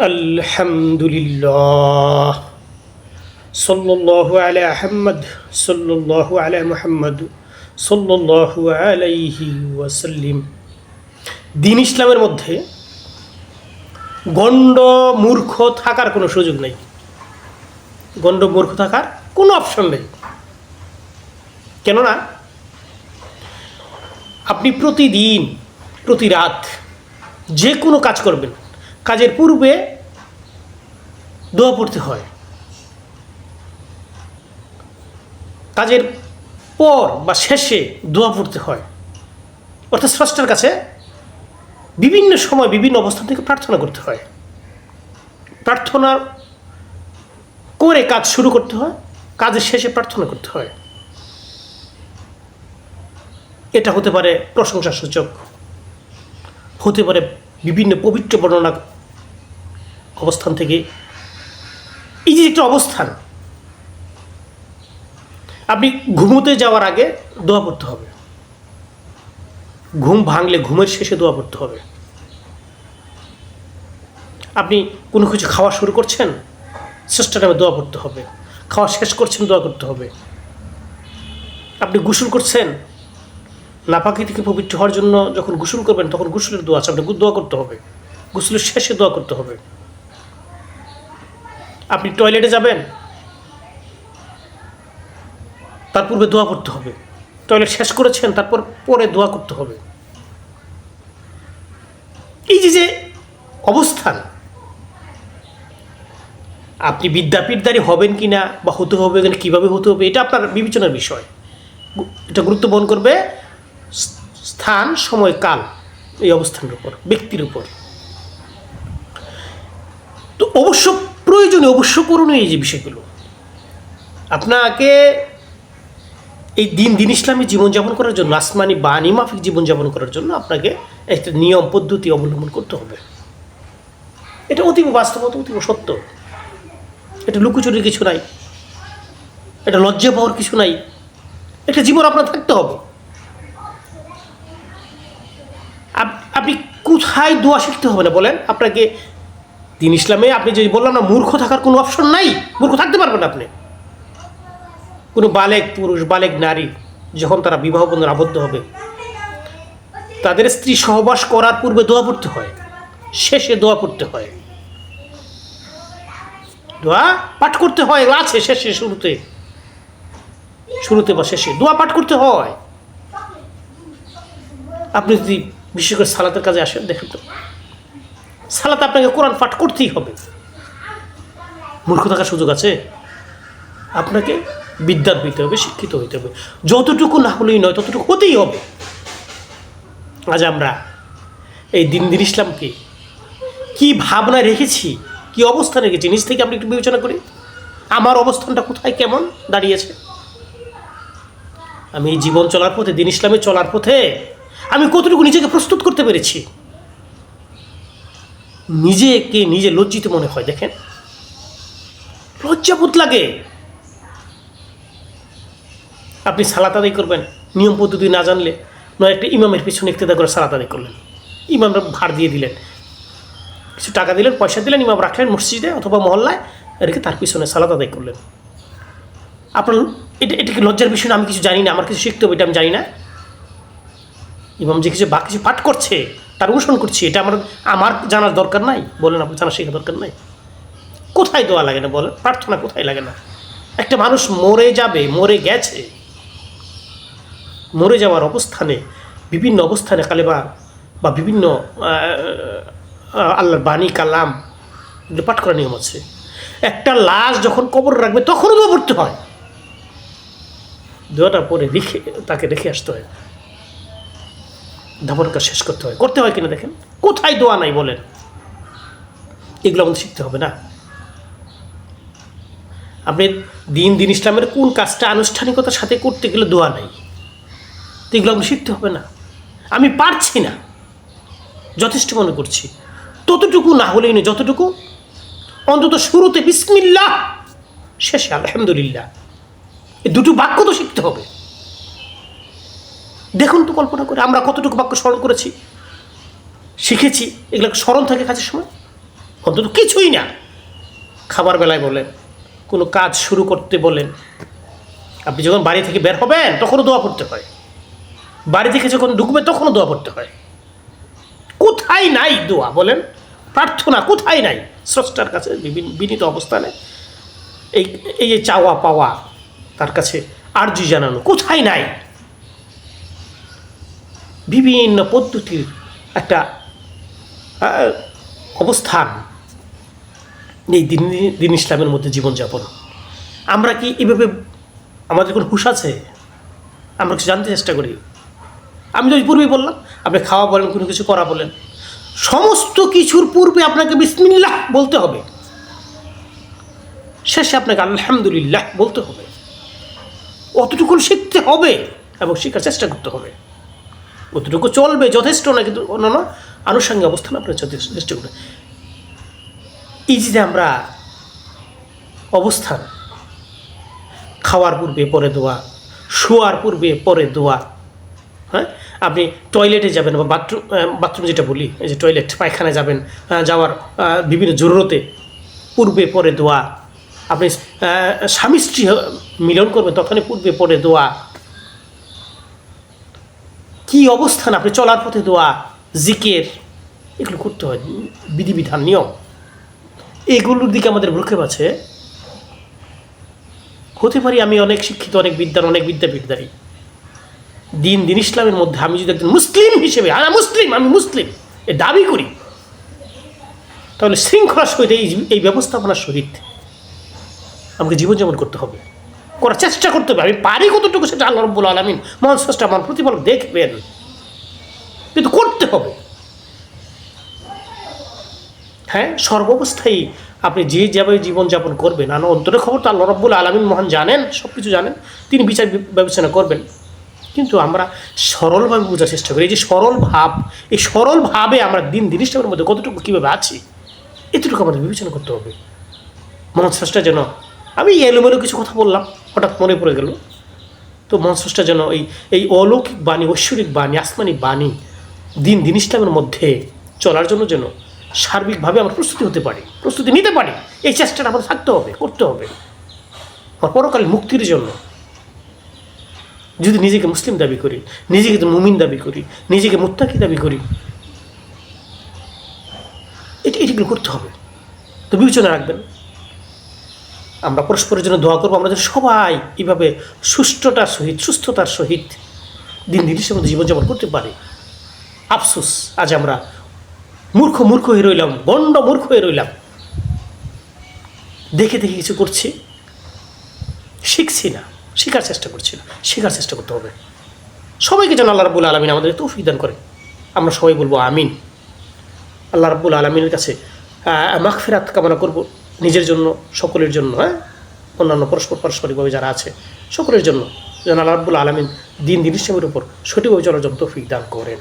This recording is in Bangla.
الحمد لله صلى الله على محمد صلى الله على محمد صلى الله عليه وسلم দিন ইসলামের মধ্যে গণ্ড মূর্খ থাকার কোনো সুযোগ নেই গণ্ড মূর্খ থাকার কোনো অপশন নেই কেননা আপনি প্রতিদিন প্রতি রাত যে কোনো কাজ করবেন কাজের পূর্বে দোয়া পড়তে হয়। কাজের পর বা শেষে দোয়া পড়তে হয়। অর্থাৎ স্রষ্টার কাছে বিভিন্ন সময় বিভিন্ন অবস্থান থেকে প্রার্থনা করতে হয়। প্রার্থনা করে কাজ শুরু করতে হয়, কাজের শেষে প্রার্থনা করতে হয়। এটা হতে পারে প্রশংসা সূচক হতে পারে বিভিন্ন পবিত্র বর্ণনা অবস্থান থেকে এই যে একটা অবস্থান, আপনি ঘুমোতে যাওয়ার আগে দোয়া পড়তে হবে। ঘুম ভাঙলে ঘুমের শেষে দোয়া পড়তে হবে। আপনি কোনো কিছু খাওয়া শুরু করছেন শেষটা টাইমে দোয়া পড়তে হবে। খাওয়া শেষ করছেন, দোয়া করতে হবে। আপনি গোসল করছেন, নাপাকি থেকে পবিত্র হওয়ার জন্য যখন গোসল করবেন, তখন গোসলের দোয়া আছে আপনি দোয়া করতে হবে। গোসলের শেষে দোয়া করতে হবে। আপনি টয়লেটে যাবেন? তার পূর্বে দোয়া করতে হবে। টয়লেট শেষ করেছেন, তারপর পরে দোয়া করতে হবে। এই যে যে অবস্থান, আপনি বিদ্যাপীঠদারী হবেন কি না বা হতে হবে কিনা, কীভাবে হতে হবে, এটা আপনার বিবেচনার বিষয়। এটা গুরুত্ব বহন করবে স্থান, সময়, কাল এই অবস্থানের উপর, ব্যক্তির উপর। তো অবশ্য প্রয়োজনীয় অবশ্য করণীয় এই যে বিষয়গুলো। আপনাকে এই দিন দিন ইসলামী জীবনযাপন করার জন্য, আসমানি বাণী মাফিক জীবনযাপন করার জন্য আপনাকে একটা নিয়ম, পদ্ধতি অবলম্বন করতে হবে। এটা অতীব বাস্তবতা, অতীব সত্য। এটা লুকোচুরির কিছু নাই। এটা লজ্জা পাওয়ার কিছু নাই। একটা জীবন আপনার থাকতে হবে। আপ- আপনি কোথায় দোয়া শিখতে হবে না বলেন? আপনাকে দিন ইসলামে আপনি যে বললাম না, মূর্খ থাকার কোনো অপশন নাই। মূর্খ থাকতে পারবেন আপনি। কোনো বালেক পুরুষ, বালেক নারী, যখন তারা বিবাহ বন্ধন আবদ্ধ হবে, তাদের স্ত্রী সহবাস করার পূর্বে দোয়া পড়তে হয়। শেষে দোয়া পড়তে হয়। দোয়া পাঠ করতে হয়, আছে শেষে, শুরুতে। শুরুতে বা শেষে। দোয়া পাঠ করতে হয়। আপনি যদি বিশেষ করে সালাতের কাজে আসেন, দেখেন তো। সালাতে আপনাকে কোরআন পাঠ করতেই হবে। মূর্খ থাকার সুযোগ আছে? আপনাকে বিদ্যার হইতে হবে, শিক্ষিত হইতে হবে। যতটুকু না হলেই নয়, ততটুকু হতেই হবে। আজ আমরা এই দিন দিন ইসলামকে কি ভাবনা রেখেছি, কি অবস্থা রেখেছি, নিজ থেকে আপনি একটু বিবেচনা করি। আমার অবস্থানটা কোথায়, কেমন দাঁড়িয়েছে? আমি জীবন চলার পথে, দিন ইসলামে চলার পথে আমি কতটুকু নিজেকে প্রস্তুত করতে পেরেছি? নিজেকে নিজে লজ্জিত মনে হয়, দেখেন। লজ্জাবোধ লাগে। আপনি সালাত আদায় করবেন, নিয়ম পদ্ধতি না জানলে, নয় একটা ইমামের পিছনে ইক্তেদা করে সালাত আদায় করলেন। ইমামরা ভার দিয়ে দিলেন। কিছু টাকা দিলেন, পয়সা দিলেন, ইমাম রাখলেন মসজিদে অথবা মহল্লায় রেখে তার পিছনে সালাত আদায় করলেন। আপনার, এটা এটা কি লজ্জার বিষয় আমি কিছু জানি না, আমার কিছু শিখতে হবে, এটা আমি জানি না। ইমাম যে কিছু বা কিছু পাঠ করছে তার অনুসরণ করছি, এটা আমার আমার জানার দরকার নাই, বলেন আপনার জানা শেখার দরকার নাই। কোথায় দোয়া লাগে না বলেন, প্রার্থনা কোথায় লাগে না? একটা মানুষ মরে যাবে, মরে গেছে, মরে যাওয়ার অবস্থানে, বিভিন্ন অবস্থানে কালেবা বা বিভিন্ন আল্লাহর বাণী, কালাম পাঠ করার নিয়ম আছে। একটা লাশ যখন কবর রাখবে, তখনও দোয়া পড়তে হয়। দোয়াটা পরে রেখে তাকে রেখে আসতে হয়। কাজ শেষ করতে হয়। করতে হয় কিনা দেখেন? কোথায় দোয়া নাই বলেন? এগুলো আমাদের শিখতে হবে না। আপনি দিন দিন ইসলামের কোন কাজটা আনুষ্ঠানিকতার সাথে করতে গেলে দোয়া নাই? তো এগুলো আপনি শিখতে হবে না। আমি পারছি না। যথেষ্ট মনে করছি। ততটুকু না হলেই নয় যতটুকু, অন্তত শুরুতে বিসমিল্লাহ, শেষে আলহামদুলিল্লাহ। এই দুটো বাক্য তো শিখতে হবে। দেখুন তো কল্পনা করে, আমরা কতটুকু বাক্য স্মরণ করেছি? শিখেছি, এগুলো স্মরণ থাকে কাজের সময়? অন্তত কিছুই না। খাবার বেলায় বলেন, কোনো কাজ শুরু করতে বলেন। আপনি যখন বাড়ি থেকে বের হবেন, তখনও দোয়া পড়তে হয়। বাড়ি থেকে যখন ঢুকবে, তখনও দোয়া পড়তে হয়। কোথায় নাই দোয়া বলেন? প্রার্থনা কোথায় নাই? স্রষ্টার কাছে বিভিন- বিনীত অবস্থানে এই এই যে চাওয়া পাওয়া, তার কাছে আর্জি জানানো কোথায় নাই? বিভিন্ন পদ্ধতির একটা অবস্থান এই দিন দিন ইসলামের মধ্যে জীবনযাপন। আমরা কি এভাবে আমাদের কোনো হুশ আছে? আমরা কিছু জানতে চেষ্টা করি। আমি তো পূর্বেই বললাম, আপনি খাওয়া বলেন, কোনো কিছু করা বলেন। সমস্ত কিছুর পূর্বে আপনাকে বিসমিল্লাহ বলতে হবে। শেষে আপনাকে আলহামদুলিল্লাহ বলতে হবে। অতটুকু শিখতে হবে এবং শেখার চেষ্টা করতে হবে। অতটুকু চলবে, যথেষ্ট না কিন্তু অন্যান্য আনুষঙ্গিক অবস্থান আপনার যথেষ্ট করবে এই যে আমরা অবস্থান, খাওয়ার পূর্বে পরে দোয়া, শোয়ার পূর্বে পরে দোয়া হ্যাঁ? আপনি টয়লেটে যাবেন বা বাথরুম বাথরুম যেটা বলি, এই যে টয়লেট পায়খানায় যাবেন যাওয়ার বিভিন্ন জরুরতে পূর্বে পরে দোয়া, আপনি স্বামী স্ত্রী মিলন করবেন, তখনই পূর্বে পরে দোয়া কি অবস্থান? আপনি চলার পথে দোয়া, জিকের, এগুলো করতে হয়। বিধিবিধান, নিয়ম। এগুলোর দিকে আমাদের ভ্রুক্ষেপ আছে। হতে পারি আমি অনেক শিক্ষিত, অনেক বিদ্যান অনেক বিদ্যাপীঠদারী দিন দিন ইসলামের মধ্যে আমি যদি একজন মুসলিম হিসেবে হ্যাঁ মুসলিম, আমি মুসলিম, এ দাবি করি, তাহলে শৃঙ্খলার সহিত এই এই ব্যবস্থাপনার সহিত আমাকে জীবনযাপন করতে হবে। করার চেষ্টা করতে হবে। আমি পারি কতটুকু সেটা আল্লাহ রব্বুল আলমিন মহান আমার প্রতিফলক দেখবেন। কিন্তু করতে হবে। হ্যাঁ সর্বাবস্থায় আপনি যে যেভাবে জীবনযাপন করবেন আর অন্তরের খবর তো আল্লাহ রব্বুল আলমিন মহান জানেন সব কিছু জানেন, তিনি বিচার বিবেচনা করবেন। কিন্তু আমরা সরলভাবে বোঝার চেষ্টা করি, এই যে সরল ভাব, এই সরল ভাবে আমরা দিন জিনিসটার মধ্যে কতটুকু কীভাবে আছি, এতটুকু আমাদের বিবেচনা করতে হবে। মহান স্রষ্টা যেন, আমি এলোমেলো কিছু কথা বললাম হঠাৎ মনে পড়ে গেল, তো মহান স্রষ্টা যেন এই এই অলৌকিক বাণী, ঐশ্বরিক বাণী, আসমানি বাণী, দিন দিন ইসলামের মধ্যে চলার জন্য যেন সার্বিকভাবে আমরা প্রস্তুতি হতে পারি, প্রস্তুতি নিতে পারি। এই চেষ্টাটা আমাদের থাকতে হবে, করতে হবে। আমার পরকালে মুক্তির জন্য যদি নিজেকে মুসলিম দাবি করি, নিজেকে মুমিন দাবি করি, নিজেকে মুত্তাকি দাবি করি, এটি, এটিগুলো করতে হবে। তো বিবেচনা রাখবেন। আমরা পরস্পরের জন্য দোয়া করব, আমরা যেন সবাই এইভাবে সুষ্ঠতার সহিত, সুস্থতার সহিত দিন দিন মধ্যে জীবনযাপন করতে পারি। আফসোস, আজ আমরা মূর্খ মূর্খ হয়ে রইলাম গণ্ড মূর্খ হয়ে রইলাম। দেখে দেখে কিছু করছি, শিখছি না, শেখার চেষ্টা করছি না, শেখার চেষ্টা করতে হবে। সবাইকে যেন আল্লাহ রাবুল আলমিন আমাদের তৌফিক দান করে। আমরা সবাই বলব আমিন। আল্লাহ রাব্বুল আলমিনের কাছে মাগফিরাত কামনা করব। নিজের জন্য, সকলের জন্য হ্যাঁ? অন্যান্য পরস্পর পারস্পরিকভাবে যারা আছে, সকলের জন্য যেন আল্লাহ আলমিন দিন দিন ইসলামের উপর সঠিকভাবে চলার জন্য তৌফিক দান করেন।